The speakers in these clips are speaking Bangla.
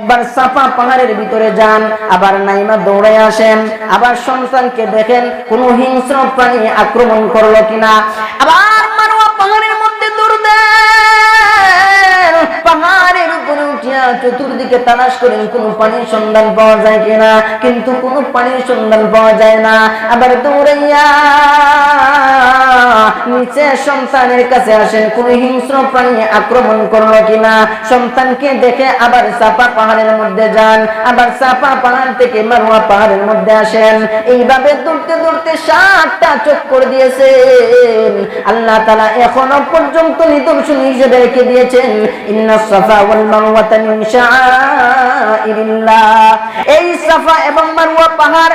একবার সাফা পাহাড়ের ভিতরে যান, আবার নাইমা দৌড়ে আসেন, আবার সন্তানকে দেখেন কোন হিংস্র প্রাণী আক্রমণ করল কিনা। আবার মারোয়া পাহাড়ের মধ্যে দৌড় পাহাড়ের উপরে উঠিয়া চতুর্দিকে তালাশ করেন কোন পানির সন্ধান পাওয়া যায় কিনা। কিন্তু কোন পানির সন্ধান পাওয়া যায় না। আবার দৌড়াইয়া নিচে সন্তানের কাছে আসেন, কোন হিংস্র প্রাণী আক্রমণ করল কিনা? সন্তানকে দেখে আবার চাপা পাহাড়ের মধ্যে যান, আবার চাপা পাহাড় থেকে মারোয়া পাহাড়ের মধ্যে আসেন। এইভাবে দৌড়তে দৌড়তে সাতটা চোখ করে দিয়েছেন। আল্লাহ তালা এখনও পর্যন্ত নিদর্শন হিসেবে রেখে দিয়েছেন, ইন্না সাফা ওয়াল এই সাফা এবং মারওয়া পাহাড়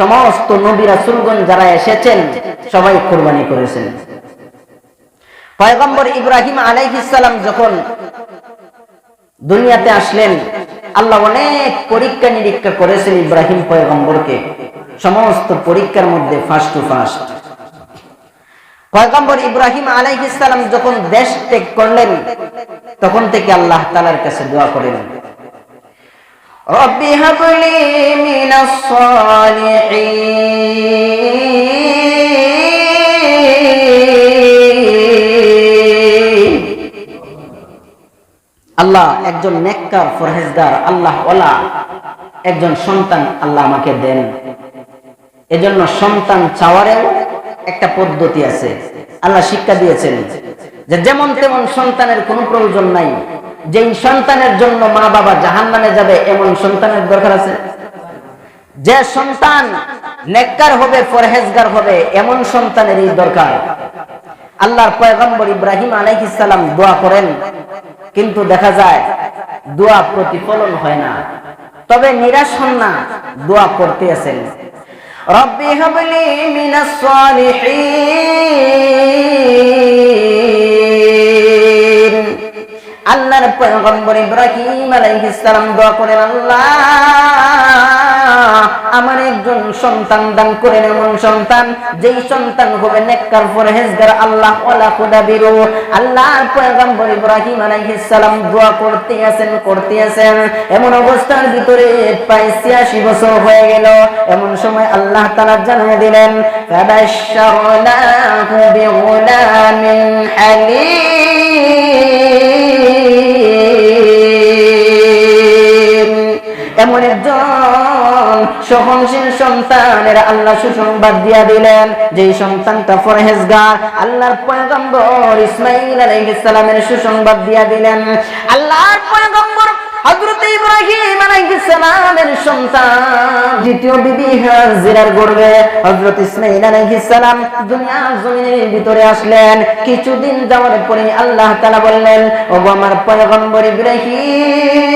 সমস্ত নবী রাসূলগণ যারা এসেছেন, সবাই কোরবানি করেছেন। পয়গম্বর ইব্রাহিম আলাইহিসসালাম যখন দুনিয়াতে আসলেন, আল্লাহ অনেক পরীক্ষা নিরীক্ষা করেছেন ইব্রাহিম পয়গম্বরকে। সমস্ত পরীক্ষার মধ্যে ফার্স্ট টু ফার্স্ট পয়গম্বর ইব্রাহিম আলাইহিসসালাম যখন দেশ ত্যাগ করলেন, তখন থেকে আল্লাহ তাআলার কাছে দোয়া করেন। রব্বি হাবলি মিনাস সালিহিন। আল্লাহ একজন নেককার ফরহেজগার আল্লাহ ওলা একজন সন্তান আল্লাহ আমাকে দেন। এজন্য সন্তান চাওয়ারেও একটা পদ্ধতি আছে। আল্লাহ শিক্ষা দিয়েছেন যে যেমন তেমন সন্তানের কোনো প্রয়োজন নাই। যেই সন্তানের জন্য মা বাবা জাহান নামে যাবে, এমন সন্তানের দরকার আছে? যে সন্তান নেককার হবে ফরহেজগার হবে, এমন সন্তানেরই দরকার। আল্লাহর পয়গম্বর ইব্রাহিম আলাইহিস সালাম দোয়া করেন, কিন্তু দেখা যায় দোয়া প্রতিফলন হয় না। তবে নিরাশ হন না, দোয়া করতে আছেন। রব্বি হাবলি মিনাস সালিহিন। আল্লাহর পয়গম্বর ইব্রাহিম আলাইহিস সালাম দোয়া করেন, আল্লাহ, আমার একজন সন্তান দান করেন এমন সন্তান, যেই সন্তান হবে নেককার পরহেজগার, আল্লাহ ওয়ালা খুদা বিরু। আল্লাহর পয়গম্বর ইব্রাহিম আলাইহিস সালাম দোয়া করতে আছেন করতে আছেন। এমন অবস্থার ভিতরে প্রায় 86 বছর হয়ে গেল। এমন সময় আল্লাহ তাআলা জানিয়ে দিলেন, ফাবাশশারনাহু বিগুলামিন হালিম এমন একজন সহনশীল সন্তানের আল্লাহ সুসংবাদ দিয়া দিলেন যে সন্তানটা ফরহেজগার আল্লাহর পয়গম্বর ইসমাইল আলাইহিস সালামের সুসংবাদ দিয়া দিলেন। আল্লাহর পয়গম্বর হযরত ইব্রাহিম আলাইহিস সালামের সন্তান, দ্বিতীয় বিবি হাজিরার গর্ভে হযরত ইসমাইল আলাইহিস সালাম দুনিয়ার জমিনের ভিতরে আসলেন। কিছুদিন যাওয়ার পরে আল্লাহ তাআলা বললেন, ওগো আমার পয়গম্বর ইব্রাহিম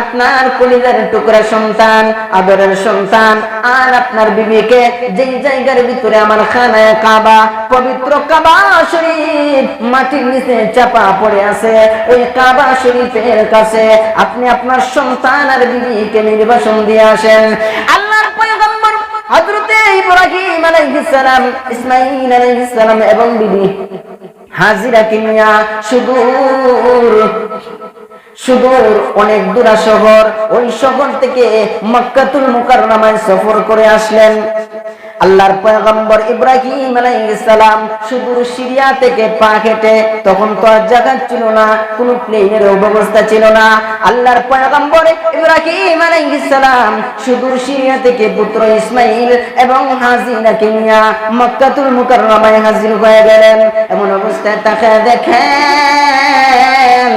আপনার কলিজার টুকরা সন্তান, আদরের সন্তান, আর আপনার বিবিকে যেই জায়গার ভিতরে আমার খানায় কাবা, পবিত্র কাবা শরীফ মাটির নিচে চাপা পড়ে আছে, ওই কাবা শরীফের কাছে আপনি আপনার সন্তান আর বিবিকে নির্বাসন দিয়ে আসেন। আল্লাহর পয়গম্বর হযরতে ইব্রাহিম আলাইহিস সালাম, ইসমাঈল আলাইহিস সালাম এবং বিবি হাজিরা কিনিয়া সুদূর সুদূর অনেক দূরা শহর ওই শহর থেকে মক্কাতুল মুকাররমায় সফর করে আসলেন। আল্লাহর পয়গম্বর ইব্রাহিম আলাইহিস সালাম সুদূর সিরিয়া থেকে পা হেঁটে তখন তো আর জায়গা ছিল না, কোনো প্লেনের ব্যবস্থা ছিল না। আল্লাহর পয়গম্বর ইব্রাহিম আলাইহিস সালাম সুদূর সিরিয়া থেকে পুত্র ইসমাইল এবং হাজিরাকে নিয়ে মক্কাতুল মুকাররমায় হাজির হয়ে গেলেন। এমন অবস্থায় তাকে দেখেন,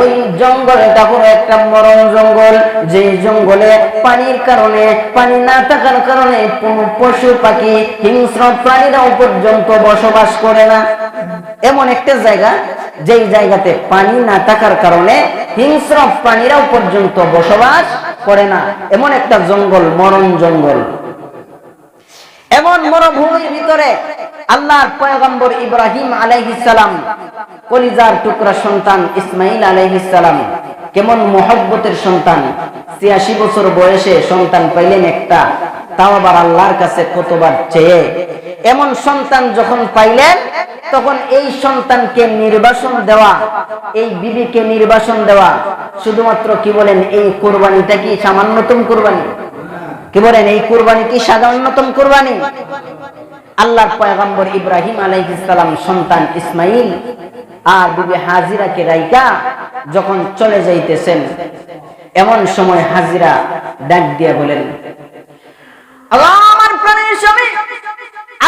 ওই জঙ্গলটা হলো একটা মরণ জঙ্গল যে জঙ্গলে পানির কারণে, পানি না থাকার কারণে কোনো পশু পাখি হিংস্র প্রাণীরাও পর্যন্ত বসবাস করে না। এমন একটা জায়গা, যেই জায়গাতে পানি না থাকার কারণে হিংস্র প্রাণীরাও পর্যন্ত বসবাস করে না। এমন একটা জঙ্গল, মরণ জঙ্গল। এমন মরুভূমির ভিতরে আল্লাহর পয়গম্বর ইব্রাহিম আলাইহিস সালাম, কলিজার টুকরা সন্তান ইসমাইল আলাইহিস সালাম, কেমন মোহব্বতের সন্তান। ছিয়াশি বছর বয়সে সন্তান পাইলেন একটা তাও আবার আল্লাহর কাছে কতবার চেয়ে। এমন সন্তান যখন পাইলেন, তখন এই সন্তানকে নির্বাসন দেওয়া, এই বিবিকে নির্বাসন দেওয়া, শুধুমাত্র কি বলেন, এই কোরবানিটা কি সামান্যতম কোরবানি? কি বলেন, এই কুরবানি কি সাধারণতম কুরবানি? আল্লাহর পয়গম্বর ইব্রাহিম আলাইহিস সালাম, সন্তান ইসমাইল আর বিবি হাজিরাকে রাইকা যখন চলে যাইতেছেন, এমন সময় হাজিরা ডাক দিয়া বলেন আমার প্রাণের স্বামী।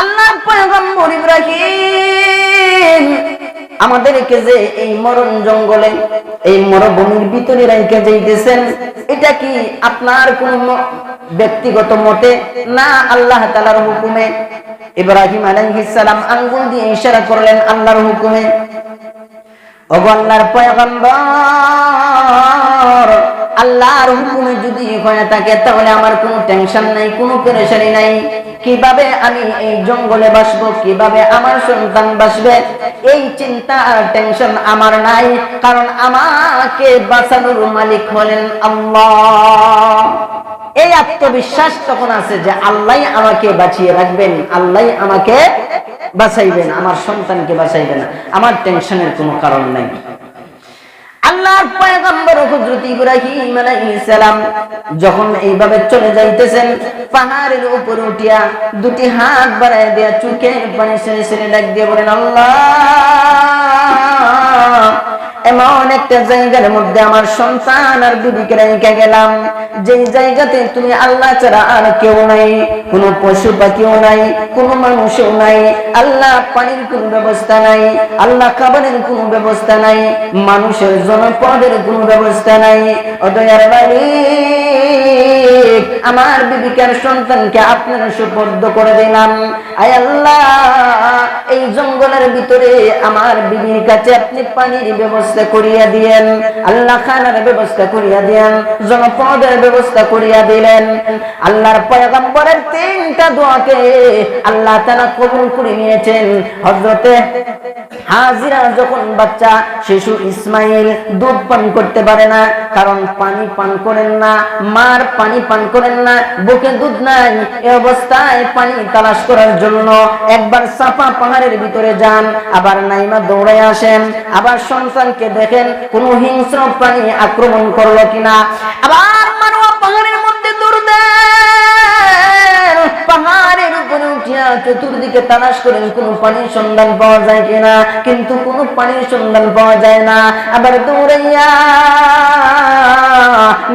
আল্লাহর পয়গম্বর ইব্রাহিম। আমাদেরকে যে এই মরণ জঙ্গলে, এই মরুভূমির ভিতরে রেখে যাইতেছেন, এটা কি আপনার কোন ব্যক্তিগত মতে? না, আল্লাহ তাআলার হুকুমে। ইব্রাহিম আলাইহিস সালাম আঙ্গুল দিয়ে ইশারা করলেন আল্লাহর হুকুমে। ওগো আল্লাহর পয়গম্বর আল্লাহর হুকুমে যদি হয়ে থাকে, তাহলে আমার কোনো টেনশন নাই, কোনো পেরেশানি নাই। কীভাবে আমি এই জঙ্গলে বাসবো, কীভাবে আমার সন্তান বাসবে, এই চিন্তা আর টেনশন আমার নাই, কারণ আমাকে বাঁচানোর মালিক হলেন আল্লাহ। এই আত্মবিশ্বাস তখন আছে যে আল্লাহ আমাকে বাঁচিয়ে রাখবেন আল্লাহ আমাকে বাঁচাইবেন, আমার সন্তানকে বাঁচাইবেন, আমার টেনশনের কোনো কারণ নাই। আল্লাহর পয়গম্বর হযরত ইব্রাহিম আলাইহিস সালাম যখন এইভাবে চলে যাইতেছেন, পাহাড়ের উপর উঠিয়া দুটি হাত বাড়ায় দিয়া চোখের পানি সেরে সেরে ডাক দিয়ে বলেন, আল্লাহ! এমন একটা জায়গার মধ্যে আমার সন্তান আর বিবিকে রেখে গেলাম। যে জায়গাতে তুমি আল্লাহ ছাড়া আর কেউ নাই, কোনো পশু পাখিও নাই, কোনো মানুষও নাই, আল্লাহ পানির কোনো ব্যবস্থা নাই, আল্লাহ খাবারের কোনো ব্যবস্থা নাই, মানুষের জনপদের কোনো ব্যবস্থা নাই। মালিক আমার বিবিকার সন্তানকে আপনার সুপর্দ করে দিলাম। আয় আল্লাহ, এই জঙ্গলের ভিতরে আমার বিবির কাছে আপনি পানির ব্যবস্থা করিয়া দিয়েন, আল্লাহ খানার ব্যবস্থা করিয়া দিয়েন, জনপদের ব্যবস্থা করিয়া দিলেন। আল্লাহর পয়গম্বরের তিনটা দোয়াকে আল্লাহ তারা কবুল করে নিয়েছেন। হজরতে হাজিরা যখন বাচ্চা, শিশু ইসমাইল দুধ পান করতে পারে না, কারণ পানি পান করেন না, মার পানি পান করেন না, বুকে দুধ নাই, এ অবস্থায় পানি তালাশ করার জন্য একবার সাপা পাহাড়ের ভিতরে যান, আবার নাইমা দৌড়ে আসেন, আবার সন্তানকে দেখেন কোন হিংস্র প্রাণী আক্রমণ করল কিনা। আবার মানোয়া পাহাড়ের মধ্যে দৌড় পাহাড়ের উপরে উঠিয়া চতুর্দিকে তালাশ করেন, কোন পানির সন্ধান পাওয়া যায় কিনা। কিন্তু কোন পানির সন্ধান পাওয়া যায় না, আবার দৌড়াইয়া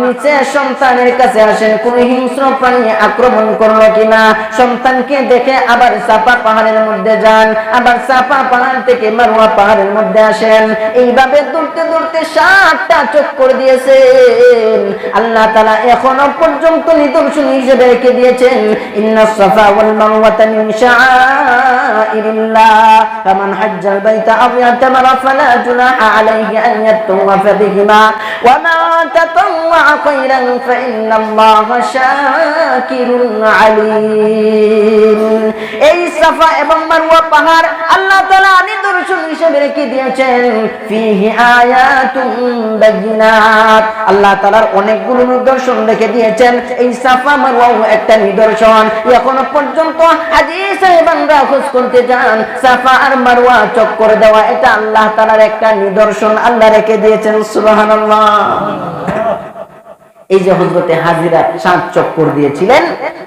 নিচে সন্তানের কাছে আসেন, কোন হিংস্র প্রাণী আক্রমণ করল কিনা? সন্তানকে দেখে আবার চাপা পাহাড়ের মধ্যে যান, আবার চাপা পাহাড় থেকে মারুয়া পাহাড়ের মধ্যে আসেন। এইভাবে দৌড়তে দৌড়তে সাতটা চোখ করে দিয়েছেন। আল্লাহ তালা এখনও পর্যন্ত নিদর্শন হিসেবে রেখে দিয়েছেন। ইন্না সাফা ওয়াল মারওয়াতা মিন শাআইরিল্লাহ। ফামান হাজ্জাল বাইতা আও ইয়াতামারা ফালা জুনাহা মারওয়া পাহাড় আল্লাহ তাআলা নিদর্শন হিসেবে রেখে দিয়েছেন। ফিহি আল্লাহ তাআলার অনেকগুলো নিদর্শন রেখে দিয়েছেন। এই সাফা মারওয়াও একটা নিদর্শন। এখনও পর্যন্ত হাজী সাহেবানরা খোঁজ করতে যান। সাফা আর মারওয়া চক্কর দেওয়া, এটা আল্লাহ তাআলার একটা নিদর্শন। আল্লাহ রেখে দিয়েছেন, সুবহানাল্লাহ। এই যে হজরতে হাজিরা সাত চক্কর দিয়েছিলেন,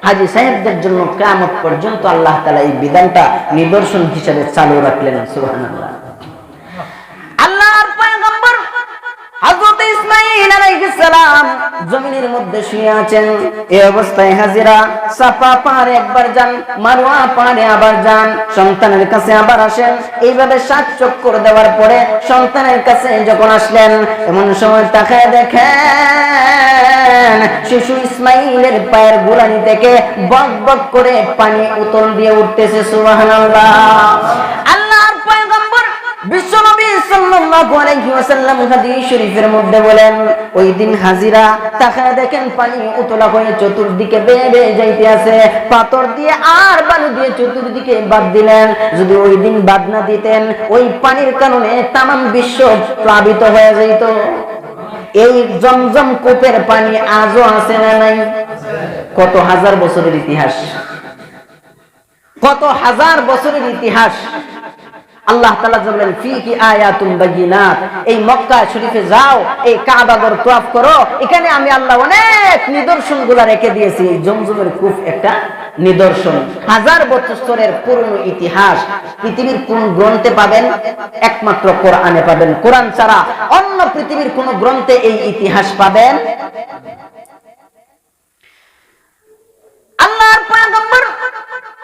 হাজি সাহেবদের জন্য কেমত পর্যন্ত আল্লাহ তালা এই বিধানটা নিদর্শন হিসেবে চালু রাখলেন জমিনের মধ্যে শুয়ে আছেন, এই অবস্থায় হাজিরা সাফা পাহাড়ে একবার যান পাহাড়ে আবার যান, সন্তানের কাছে আবার আসেন। এইভাবে সাত চক্কর দেওয়ার পরে সন্তানের কাছে যখন আসলেন, এমন সময় তাকায় দেখেন শিশু ইসমাইলের পায়ের গোড়ানি থেকে বক বক করে পানি উতল দিয়ে উঠতেছে, সুবহানাল্লাহ। আল্লাহর পয়গম্বর বিশ্বনবী সাল্লাল্লাহু আলাইহি ওয়াসাল্লাম হাদিস শরীফের মধ্যে বলেন, ওই দিন হাজিরা তাকায় দেখেন পানি উতলা হয়ে চতুর্দিকে বেয়ে বেয়ে যাইতে আছে। পাথর দিয়ে আর বালু দিয়ে চতুর্দিকে বাদ দিলেন। যদি ওই দিন বাদ না দিতেন, ওই পানির কারণে তামাম বিশ্ব প্লাবিত হয়ে যাইত। এই জমজম কূপের পানি আজও আছে না নাই? কত হাজার বছরের ইতিহাস। কত হাজার বছরের ইতিহাস। আল্লাহ তাআলা বললেন ফি কি আয়াতুন বায়িনাত। এই মক্কা শরীফে যাও, এই কাবাগর তওয়াফ করো। এখানে আমি আল্লাহ অনেক নিদর্শনগুলো রেখে দিয়েছি। জমজমের কূপ একটা নিদর্শন। হাজার বছরের পুরনো ইতিহাস পৃথিবীর কোন গ্রন্থে পাবেন? একমাত্র কোরআনে পাবেন। কোরআন ছাড়া অন্য পৃথিবীর কোন গ্রন্থে এই ইতিহাস পাবেন? আল্লাহর পয়গম্বর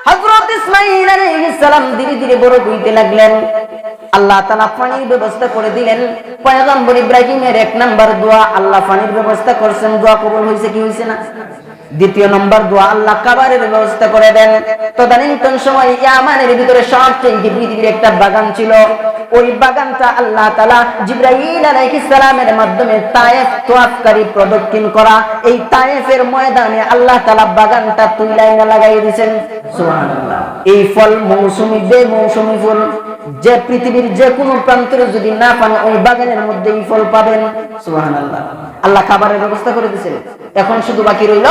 হযরত ইসমাঈল আলাইহিস সালাম ধীরে ধীরে বড় হইতে লাগলেন। আল্লাহ তাআলা পানির ব্যবস্থা করে দিলেন। পয়গম্বর ইব্রাহিমের এক নাম্বার দোয়া, আল্লাহ পানির ব্যবস্থা করছেন। দোয়া কবুল হইছে কি হইছে না? দ্বিতীয় নম্বর, দোয়া আল্লাহ কাবারের ব্যবস্থা করে দেন। তদানীন্তন সময় ইয়ামানের ভিতরে সবচেয়ে পৃথিবীর একটা বাগান ছিল, ওই বাগানটা আল্লাহ তাআলা জিব্রাইল আলাইহিস সালামের মাধ্যমে তায়েফ, তোয়াফকারী প্রদক্ষিণ করা, এই তায়েফের ময়দানে আল্লাহ তাআলা বাগানটা তুইলাই না লাগাই দিয়েছেন। সুবহানাল্লাহ। এই ফল মৌসুমী বে মৌসুমী ফল, যে পৃথিবীর যে কোনো প্রান্তরে যদি না পান, ওই বাগানের মধ্যে এই ফল পাবেন। সুবহানাল্লাহ। আল্লাহ খাবারের ব্যবস্থা করে দিয়েছেন। এখন শুধু বাকি রইল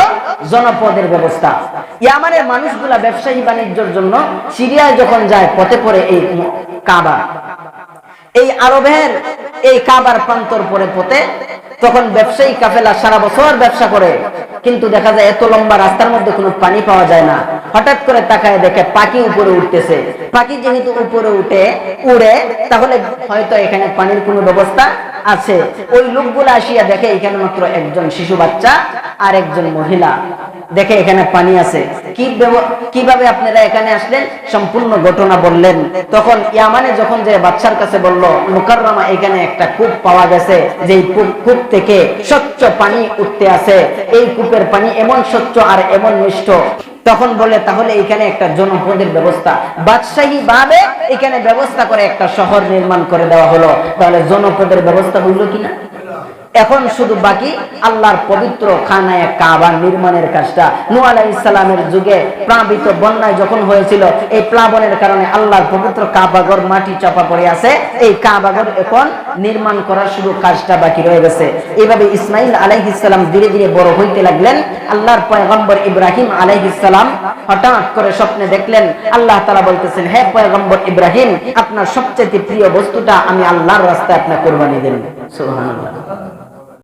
জনপদের ব্যবস্থা। ইয়ামানের মানুষগুলা ব্যবসায়ী বাণিজ্যের জন্য সিরিয়ায় যখন যায়, পথে পড়ে এই কাবা। এই আরবের এই কাবার প্রান্তর পরে পথে তখন ব্যবসায়ী কাফেলা সারা বছর ব্যবসা করে, কিন্তু দেখা যায় এত লম্বা রাস্তার মধ্যে কোনো পানি পাওয়া যায় না। হঠাৎ করে তাকায় দেখে পাখি উপরে উঠতেছে। পাখি যেহেতু উপরে উঠে, উড়ে, তাহলে হয়তো এখানে পানির কোনো ব্যবস্থা আছে। ওই লোকগুলো আসিয়া দেখে এখানে মাত্র একজন শিশু বাচ্চা আর একজন মহিলা। দেখে এখানে পানি আছে। কীভাবে আপনারা এখানে আসলেন? সম্পূর্ণ ঘটনা বললেন। তখন ইয়ামানে যখন যে বাচ্চার কাছে বলল, মুকাররমা, এখানে একটা কূপ পাওয়া গেছে। যে কূপ থেকে স্বচ্ছ পানি উঠতে আছে। এই কূপের পানি এমন স্বচ্ছ আর এমন মিষ্ট তখন বলে, তাহলে এখানে একটা জনপদের ব্যবস্থা। বাদশাহী ভাবে এখানে ব্যবস্থা করে একটা শহর নির্মাণ করে দেওয়া হলো। তাহলে জনপদের ব্যবস্থা হইল কিনা? এখন শুধু বাকি আল্লাহর পবিত্র খানায় কাবা নির্মাণের কাজটা। নূ আলাইহিস সালামের যুগে প্লাবিত বন্যায় যখন হয়েছিল, এই প্লাবনের কারণে আল্লাহর পবিত্র কাবাগর মাটি চাপা পড়ে আছে। এই কাবাগর এখন নির্মাণ করার শুধু কাজটা বাকি রয়ে গেছে। এইভাবে ইসমাইল আলাইহিস সালাম ধীরে ধীরে বড় হইতে লাগলেন। আল্লাহর পয়গম্বর ইব্রাহিম আলাইহিস সালাম হঠাৎ করে স্বপ্নে দেখলেন, আল্লাহ তাআলা বলতেছেন, হে পয়গম্বর ইব্রাহিম, আপনার সবচেয়ে প্রিয় বস্তুটা আমি আল্লাহর রাস্তায় আপনার কোরবানি দেন সুবহানাল্লাহ।